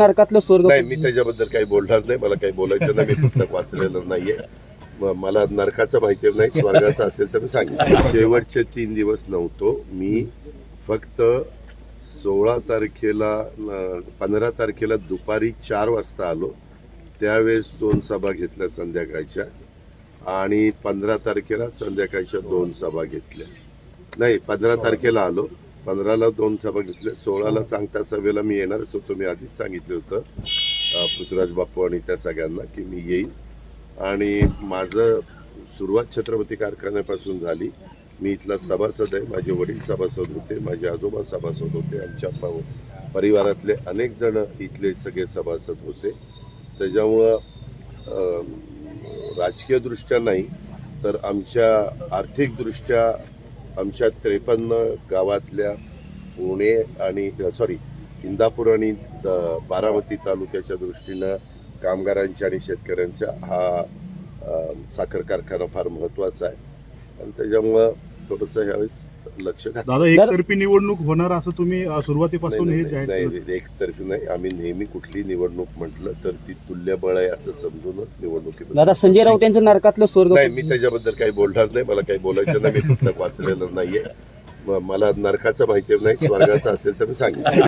नरकातलं स्वर्ग नाही मी त्याच्याबद्दल काही बोलणार नाही मला काही बोलायचं नाही मी पुस्तक वाचलेलं नाहीये. म- मला नरकाचं माहिती नाही स्वर्गाचं असेल तर मी सांगेन. शेवटचे तीन दिवस नव्हतो. मी फक्त सोळा तारखेला पंधरा तारखेला दुपारी चार वाजता आलो. त्यावेळेस दोन सभा घेतल्या संध्याकाळच्या आणि पंधरा तारखेला संध्याकाळच्या दोन सभा घेतल्या. नाही पंधरा तारखेला आलो. पंधराला दोन सभा घेतल्या. सोळाला सांगता सभेला मी येणारच होतो. मी आधीच सांगितलं होतं पृथ्वीराज बापू आणि त्या सगळ्यांना की मी येईन. आणि माझं सुरुवात छत्रपती कारखान्यापासून झाली. मी इथला सभासद आहे. माझे वडील सभासद होते. माझे आजोबा सभासद होते. आमच्या परिवारातले अनेक जण इथले सगळे सभासद होते. त्याच्यामुळं राजकीयदृष्ट्या नाही तर आमच्या आर्थिकदृष्ट्या आमच्या त्रेपन्न गावातल्या पुणे आणि सॉरी इंदापूर आणि द- बारामती तालुक्याच्या दृष्टीनं कामगारांच्या आणि शेतकऱ्यांच्या हा साखर कारखाना फार महत्त्वाचा आहे. आणि त्याच्यामुळं थोडंसं ह्यावेळेस लक्ष दादा एकतर्फी निवडणूक होणार असं तुम्ही सुरुवातीपासून हे नाही, एकतर्फी नाही. आम्ही नेहमी कुठली निवडणूक म्हटलं तर ती तुल्यबळ आहे असं समजूनच निवडणुकीत दादा संजय राऊत यांचं नरकातलं स्वर्ग नाही मी त्याच्याबद्दल काही बोलणार नाही. मला काही बोलायचं नाही. मी पुस्तक वाचलेलं नाहीये. मला नरकाचं माहिती नाही. स्वर्गाचं असेल तर मी सांगेन.